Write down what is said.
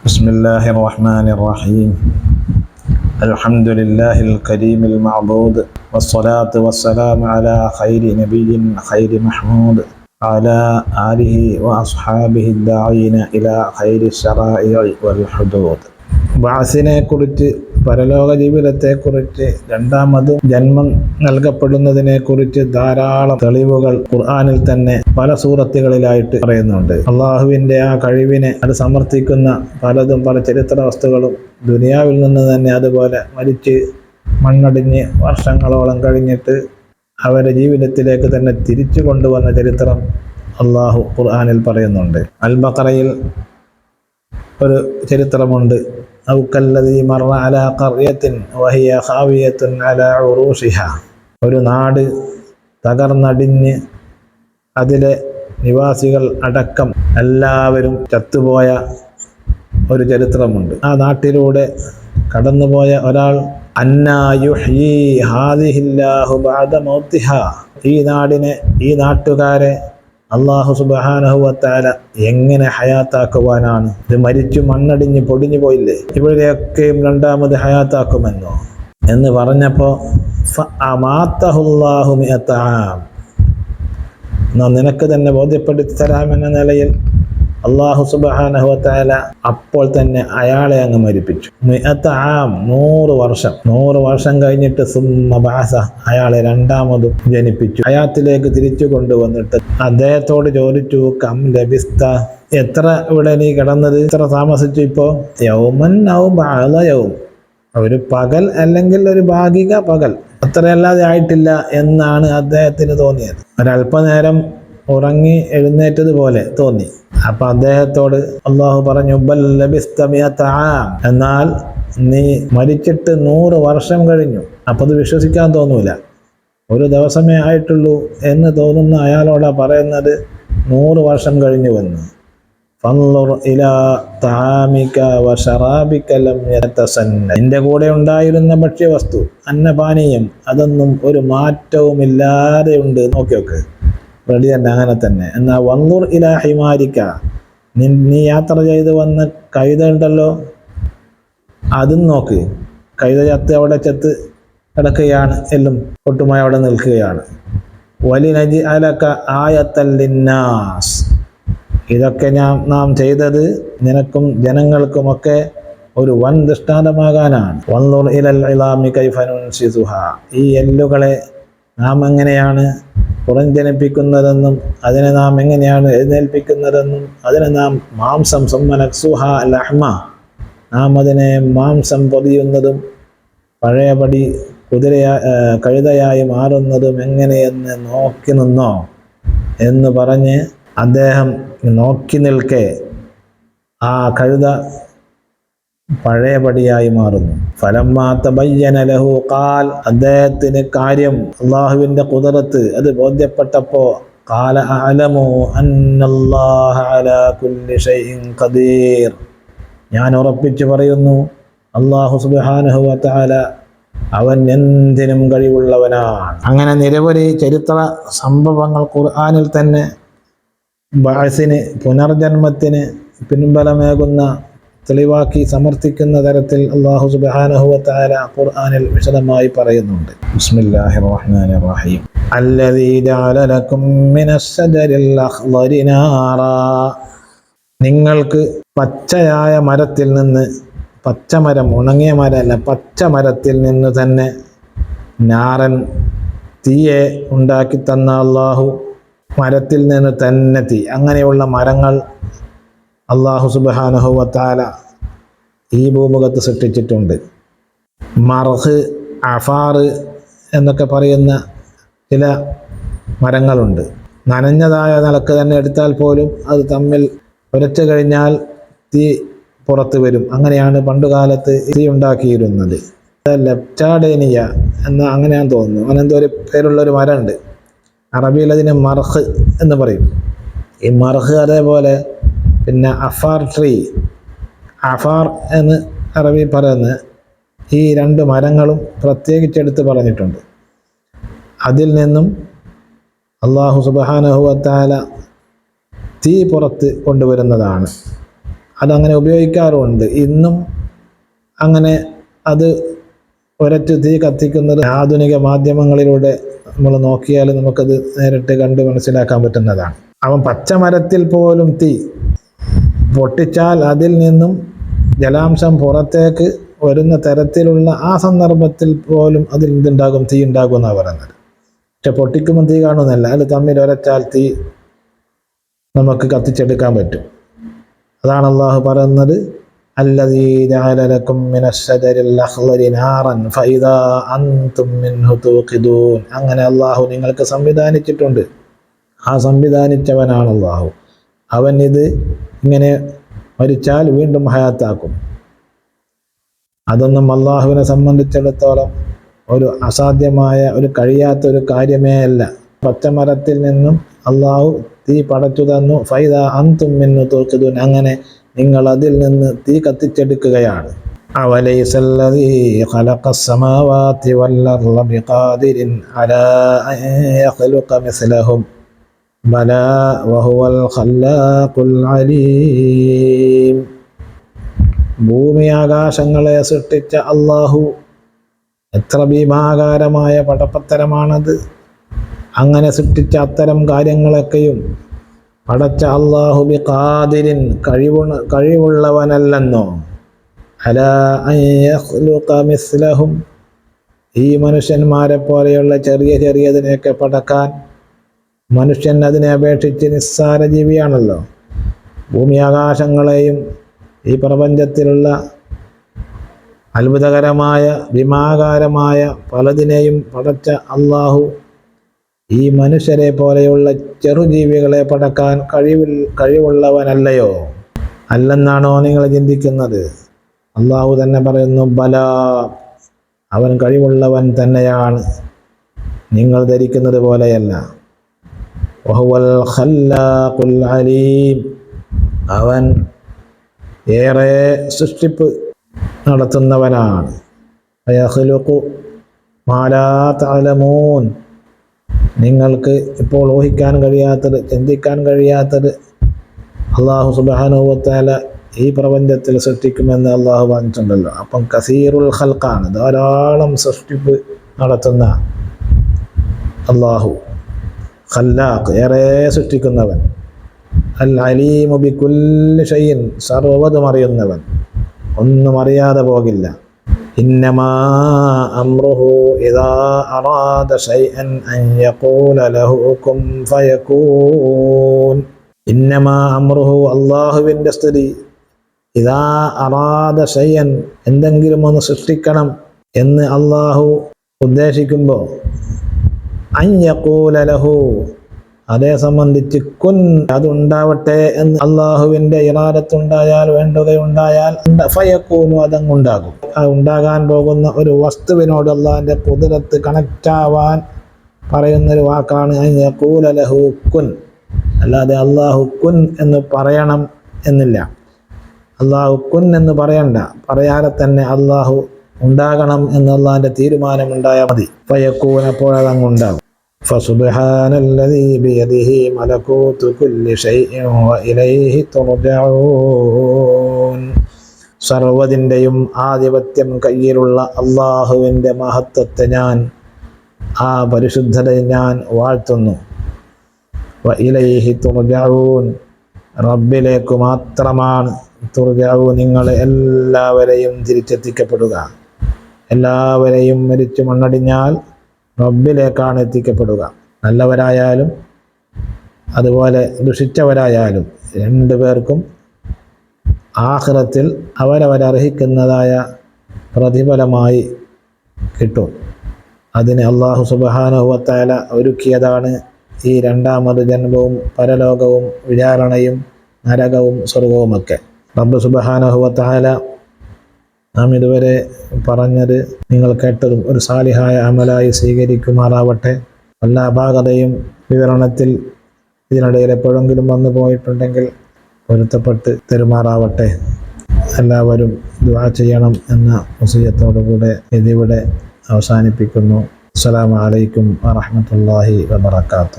بسم الله الرحمن الرحيم. الحمد لله الكريم المعبود والصلاة والسلام على خير نبي خير محمود على آله وأصحابه الداعين إلى خير الشرائع والحدود. بعثنا كرت പരലോക ജീവിതത്തെക്കുറിച്ച് രണ്ടാമതും ജന്മം നൽകപ്പെടുന്നതിനെ കുറിച്ച് ധാരാളം തെളിവുകൾ ഖുർആാനിൽ തന്നെ പല സൂറത്തുകളിലായിട്ട് പറയുന്നുണ്ട്. അള്ളാഹുവിന്റെ ആ കഴിവിനെ അത് സമർത്ഥിക്കുന്ന പലതും പല ചരിത്ര വസ്തുക്കളും ദുനിയാവിൽ നിന്ന് തന്നെ അതുപോലെ മരിച്ച് മണ്ണടിഞ്ഞ് വർഷങ്ങളോളം കഴിഞ്ഞിട്ട് അവരെ ജീവിതത്തിലേക്ക് തന്നെ തിരിച്ചു കൊണ്ടുവന്ന ചരിത്രം അള്ളാഹു ഖുർആാനിൽ പറയുന്നുണ്ട്. അൽ ബഖറയിൽ ഒരു ചരിത്രമുണ്ട്. أو كالذي مر على قرية وهي خاوية على عروشها ഒരു നാട് തകർന്നടിഞ്ഞ് അതിലെ നിവാസികൾ അടക്കം എല്ലാവരും ചത്തുപോയ ഒരു ചരിത്രമുണ്ട് ആ നാട്ടിലൂടെ കടന്നുപോയ ഒരാൾ അന്നായുഹ്യീ ഹാദിഹില്ലാഹു ബഅദ മൗത്തിഹാ ഈ നാടിനെ ഈ നാട്ടുകാരെ അള്ളാഹു സുബാനഹുവത്താല എങ്ങനെ ഹയാത്താക്കുവാനാണ്? ഇത് മരിച്ചു മണ്ണടിഞ്ഞ് പൊടിഞ്ഞു പോയില്ലേ? ഇവരെയൊക്കെയും രണ്ടാമത് ഹയാത്താക്കുമെന്നോ? എന്ന് പറഞ്ഞപ്പോൾ നിനക്ക് തന്നെ ബോധ്യപ്പെടുത്തി തരാമെന്ന നിലയിൽ അള്ളാഹു സുബാനഹുവത്താല അപ്പോൾ തന്നെ അയാളെ അങ്ങ് മരിപ്പിച്ചു. ആം നൂറ് വർഷം. നൂറ് വർഷം കഴിഞ്ഞിട്ട് സുമ്മബാസ അയാളെ രണ്ടാമതും ജനിപ്പിച്ചു. അയാത്തിലേക്ക് തിരിച്ചു കൊണ്ടുവന്നിട്ട് അദ്ദേഹത്തോട് ചോദിച്ചു കം ലഭിസ്ത? എത്ര ഇവിടെ നീ കിടന്നത്? എത്ര താമസിച്ചു ഇപ്പോ? യൗമൻ ഔ ഒരു പകൽ അല്ലെങ്കിൽ ഒരു ഭാഗിക പകൽ. അത്രയല്ലാതെ ആയിട്ടില്ല എന്നാണ് അദ്ദേഹത്തിന് തോന്നിയത്. ഒരല്പനേരം ഉറങ്ങി എഴുന്നേറ്റതുപോലെ തോന്നി. അപ്പൊ അദ്ദേഹത്തോട് അള്ളാഹു പറഞ്ഞു "ബൽ ലബിസ്ത മിഅത്ത എന്നാൽ നീ മരിച്ചിട്ട് നൂറ് വർഷം കഴിഞ്ഞു. അപ്പൊ അത് വിശ്വസിക്കാൻ തോന്നൂല. ഒരു ദിവസമേ ആയിട്ടുള്ളൂ എന്ന് തോന്നുന്ന അയാളോടാ പറയുന്നത് നൂറ് വർഷം കഴിഞ്ഞു വന്ന് നിന്റെ കൂടെ ഉണ്ടായിരുന്ന ഭക്ഷ്യവസ്തു അന്നപാനീയം അതൊന്നും ഒരു മാറ്റവുമില്ലാതെ ഉണ്ട് നോക്കി നോക്ക് റെഡി തന്നെ അങ്ങനെ തന്നെ. എന്നാ വന്നൂർ ഇല ഹിമാരിക്ക. നീ യാത്ര ചെയ്ത് വന്ന കൈത ഉണ്ടല്ലോ? അതും നോക്ക്. കൈത ചത്ത് അവിടെ ചത്ത് കിടക്കുകയാണ്. എല്ലും ഒട്ടുമായി അവിടെ നിൽക്കുകയാണ്. വലിനജി അലക്ക ആയത്തല്ലിന്നാസ് ഇതൊക്കെ ഞാൻ നാം ചെയ്തത് നിനക്കും ജനങ്ങൾക്കുമൊക്കെ ഒരു വൻ ദൃഷ്ടാന്തമാകാനാണ്. വന്നൂർ ഇലൽ ഇലാമി കൈഫനുൻ സിസുഹ ഈ എല്ലുകളെ നാം എങ്ങനെയാണ് പുറംജനിപ്പിക്കുന്നതെന്നും അതിനെ നാം എങ്ങനെയാണ് എഴുന്നേൽപ്പിക്കുന്നതെന്നും അതിനെ നാം മാംസം സമ്മനക്സുഹ ലഹ്മ നാം അതിനെ മാംസം പൊതിയുന്നതും പഴയപടി കുതിരയാ കഴുതയായി മാറുന്നതും എങ്ങനെയെന്ന് നോക്കി നിന്നോ എന്ന് പറഞ്ഞ് അദ്ദേഹം നോക്കി നിൽക്കെ. ആ കഴുത പഴയപടിയായി മാറുന്നു. ഫലം ബയ്യനലഹു കാൽ അദ്ദേഹത്തിന് കാര്യം അള്ളാഹുവിന്റെ കുതിരത്ത് അത് ബോധ്യപ്പെട്ടപ്പോ കാല അലമോ ഖദീർ. ഞാൻ ഉറപ്പിച്ചു പറയുന്നു അള്ളാഹു സുബ്ഹാനഹു വതആല അവൻ എന്തിനും കഴിവുള്ളവനാണ്. അങ്ങനെ നിരവധി ചരിത്ര സംഭവങ്ങൾ ഖുർആാനിൽ തന്നെ ബാസിന് പുനർജന്മത്തിന് പിൻബലമേകുന്ന തെളിവാക്കി സമർത്ഥിക്കുന്ന തരത്തിൽ അള്ളാഹു സുബാനഹുവത്താല ഖുർആനിൽ വിശദമായി പറയുന്നുണ്ട് ബിസ്മില്ലാഹിർ റഹ്മാനിർ റഹീം الذي جعل لكم من الشجر الأخضر نارا നിങ്ങൾക്ക് പച്ചയായ മരത്തിൽ നിന്ന് പച്ചമരം ഉണങ്ങിയ മരമല്ല പച്ച മരത്തിൽ നിന്ന് തന്നെ നാരൻ തീയെ ഉണ്ടാക്കി തന്ന അള്ളാഹു മരത്തിൽ നിന്ന് തന്നെ തീ അങ്ങനെയുള്ള മരങ്ങൾ അള്ളാഹു സുബാനഹുവത്താല ഈ ഭൂമുഖത്ത് സൃഷ്ടിച്ചിട്ടുണ്ട്. മർഹ് അഫാറ് എന്നൊക്കെ പറയുന്ന ചില മരങ്ങളുണ്ട്. നനഞ്ഞതായ നിലയ്ക്ക് തന്നെ എടുത്താൽ പോലും അത് തമ്മിൽ ഉരച്ചു കഴിഞ്ഞാൽ തീ പുറത്തു വരും. അങ്ങനെയാണ് പണ്ടുകാലത്ത് തീ ഉണ്ടാക്കിയിരുന്നത്. ലെപ്റ്റാഡേനിയ എന്ന ഞാൻ തോന്നുന്നു. അങ്ങനെ എന്തോ ഒരു പേരുള്ള ഒരു മരമുണ്ട്. അറബിയിൽ അതിന് മർഹ് എന്ന് പറയും. ഈ മർഹ് അതേപോലെ പിന്നെ അഫാർ ട്രീ. അഫാർ എന്ന് അറബി പറയുന്ന ഈ രണ്ട് മരങ്ങളും പ്രത്യേകിച്ച് എടുത്ത് പറഞ്ഞിട്ടുണ്ട്. അതിൽ നിന്നും അള്ളാഹു സുബാനഹുവത്താല തീ പുറത്ത് കൊണ്ടുവരുന്നതാണ്. അതങ്ങനെ ഉപയോഗിക്കാറുമുണ്ട്. ഇന്നും അങ്ങനെ അത് ഒരറ്റ് തീ കത്തിക്കുന്നത് ആധുനിക മാധ്യമങ്ങളിലൂടെ നമ്മൾ നോക്കിയാൽ നമുക്കത് നേരിട്ട് കണ്ട് മനസ്സിലാക്കാൻ പറ്റുന്നതാണ്. അവൻ പച്ചമരത്തിൽ പോലും തീ പൊട്ടിച്ചാൽ അതിൽ നിന്നും ജലാംശം പുറത്തേക്ക് വരുന്ന തരത്തിലുള്ള ആ സന്ദർഭത്തിൽ പോലും അതിൽ ഇതുണ്ടാകും തീ ഉണ്ടാകും എന്നാണ് പറയുന്നത്. പക്ഷെ പൊട്ടിക്കുമ്പോൾ തീ കാണുന്നില്ല അത് തമ്മിൽ ഒരച്ചാൽ തീ നമുക്ക് കത്തിച്ചെടുക്കാൻ പറ്റും. അതാണ് അള്ളാഹു പറയുന്നത് അങ്ങനെ അള്ളാഹു നിങ്ങൾക്ക് സംവിധാനിച്ചിട്ടുണ്ട്. ആ സംവിധാനിച്ചവനാണ് അള്ളാഹു. അവൻ ഇത് ഇങ്ങനെ മരിച്ചാൽ വീണ്ടും ഹയാത്താക്കും അതൊന്നും അള്ളാഹുവിനെ സംബന്ധിച്ചിടത്തോളം ഒരു അസാധ്യമായ ഒരു കഴിയാത്ത ഒരു കാര്യമേ അല്ല പച്ചമരത്തിൽ നിന്നും അള്ളാഹു തീ പടച്ചു തന്നു ഫൈദ അന്തും മിന്നു തോക്കുതുൻ അങ്ങനെ നിങ്ങൾ അതിൽ നിന്ന് തീ കത്തിച്ചെടുക്കുകയാണ് أوليس الذي خلق السماوات والأرض بقادر على أن يخلق مثلهم بلى وهو الخلاق العليم ഭൂമി ആകാശങ്ങളെ സൃഷ്ടിച്ച അള്ളാഹു എത്ര ഭീമാകാരമായ പടപ്പത്തരമാണത് അങ്ങനെ സൃഷ്ടിച്ച അത്തരം കാര്യങ്ങളൊക്കെയും പടച്ച അള്ളാഹു ബി ഖാദിരിൻ കഴിവു കഴിവുള്ളവനല്ലെന്നോ അല അൻ യഖ്ലുഖ മിസ്ലഹും ഈ മനുഷ്യന്മാരെ പോലെയുള്ള ചെറിയ ചെറിയതിനെയൊക്കെ പടക്കാൻ മനുഷ്യൻ അതിനെ അപേക്ഷിച്ച് നിസ്സാര ജീവിയാണല്ലോ. ഭൂമി ആകാശങ്ങളെയും ഈ പ്രപഞ്ചത്തിലുള്ള അത്ഭുതകരമായ ഭീമാകാരമായ പലതിനെയും പടച്ച അള്ളാഹു ഈ മനുഷ്യരെ പോലെയുള്ള ചെറുജീവികളെ പടക്കാൻ കഴിവിൽ കഴിവുള്ളവനല്ലയോ? അല്ലെന്നാണോ നിങ്ങൾ ചിന്തിക്കുന്നത്? അള്ളാഹു തന്നെ പറയുന്നു ബല അവൻ കഴിവുള്ളവൻ തന്നെയാണ്. നിങ്ങൾ ധരിക്കുന്നത് പോലെയല്ല. അലീം. അവൻ ഏറെ സൃഷ്ടിപ്പ് നടത്തുന്നവനാണ്. തഅലമൂൻ. നിങ്ങൾക്ക് ഇപ്പോൾ ഊഹിക്കാൻ കഴിയാത്തത് ചിന്തിക്കാൻ കഴിയാത്തത് അള്ളാഹു സുബാനുഭവത്താല ഈ പ്രപഞ്ചത്തിൽ സൃഷ്ടിക്കുമെന്ന് അള്ളാഹു പറഞ്ഞിട്ടുണ്ടല്ലോ. അപ്പം കസീറുൽ ഹൽക്കാണ് ധാരാളം സൃഷ്ടിപ്പ് നടത്തുന്ന അള്ളാഹു ഖല്ലാഖ് ഏറെ സൃഷ്ടിക്കുന്നവൻ. അൽ അലീമു ബി കുല്ലി ഷൈൻ സർവതും അറിയുന്നവൻ. ഒന്നും അറിയാതെ പോകില്ല. ഇന്നമാ ഇദാ അൻ യഖൂല ലഹു ഫയകൂൻ അള്ളാഹുവിന്റെ സ്ഥിതി. ഇതാ അറാദ ഷയ്യൻ എന്തെങ്കിലും ഒന്ന് സൃഷ്ടിക്കണം എന്ന് അള്ളാഹു ഉദ്ദേശിക്കുമ്പോൾ അഞ്ഞക്കൂല ലഹു. അതേ സംബന്ധിച്ച് കുൻ അതുണ്ടാവട്ടെ എന്ന് അള്ളാഹുവിന്റെ ഇറാദത്തുണ്ടായാൽ വേണ്ടുകയുണ്ടായാൽ ഫയക്കൂനു അതങ്ങുണ്ടാകും. അത് ഉണ്ടാകാൻ പോകുന്ന ഒരു വസ്തുവിനോട് അള്ളാഹിന്റെ കുതിരത്ത് കണക്റ്റാവാൻ പറയുന്നൊരു വാക്കാണ് അയ്യക്കൂല ലഹു കുൻ. അല്ലാതെ അള്ളാഹു കുൻ എന്ന് പറയണം എന്നില്ല. അള്ളാഹു കുൻ എന്ന് പറയണ്ട. പറയാതെ തന്നെ അള്ളാഹു ഉണ്ടാകണം എന്ന് അള്ളാഹിന്റെ തീരുമാനമുണ്ടായാൽ മതി ഫയക്കൂൻ അപ്പോൾ അതങ്ങുണ്ടാകും فسبحان الذي بيده ملكوت كل شيء وإليه ترجعون സർവതിൻ്റെയും ആധിപത്യം കയ്യിലുള്ള അള്ളാഹുവിൻ്റെ മഹത്വത്തെ ഞാൻ ആ പരിശുദ്ധതയെ ഞാൻ വാഴ്ത്തുന്നു വ ഇലൈഹി തുർജഊൻ റബ്ബിലേക്ക് മാത്രമാണ് തുർജഊ നിങ്ങൾ എല്ലാവരെയും തിരിച്ചെത്തിക്കപ്പെടുക എല്ലാവരെയും മരിച്ചു മണ്ണടിഞ്ഞാൽ റബ്ബിലേക്കാണ് എത്തിക്കപ്പെടുക. നല്ലവരായാലും അതുപോലെ ദുഷിച്ചവരായാലും രണ്ടു പേർക്കും ആഹ്റത്തിൽ അവരവരർഹിക്കുന്നതായ പ്രതിഫലമായി കിട്ടും. അതിന് അള്ളാഹു സുബാനുഭവത്താല ഒരുക്കിയതാണ് ഈ രണ്ടാമത് ജന്മവും പരലോകവും വിചാരണയും നരകവും സ്വർഗവുമൊക്കെ. റബ്ബ് സുബാനുഹുവത്താല നാം ഇതുവരെ പറഞ്ഞത് നിങ്ങൾ കേട്ടതും ഒരു സാലിഹായ അമലായി സ്വീകരിക്കുമാറാവട്ടെ. എല്ലാ അപാകതയും വിവരണത്തിൽ ഇതിനിടയിൽ എപ്പോഴെങ്കിലും വന്നു പോയിട്ടുണ്ടെങ്കിൽ പൊരുത്തപ്പെട്ട് തെരുമാറാവട്ടെ. എല്ലാവരും ദുവാ ചെയ്യണം എന്ന മുസീയത്തോടുകൂടെ ഇതിവിടെ അവസാനിപ്പിക്കുന്നു. അസ്സലാമു അലൈക്കും വറഹ്മത്തുള്ളാഹി വബറകാതുഹു.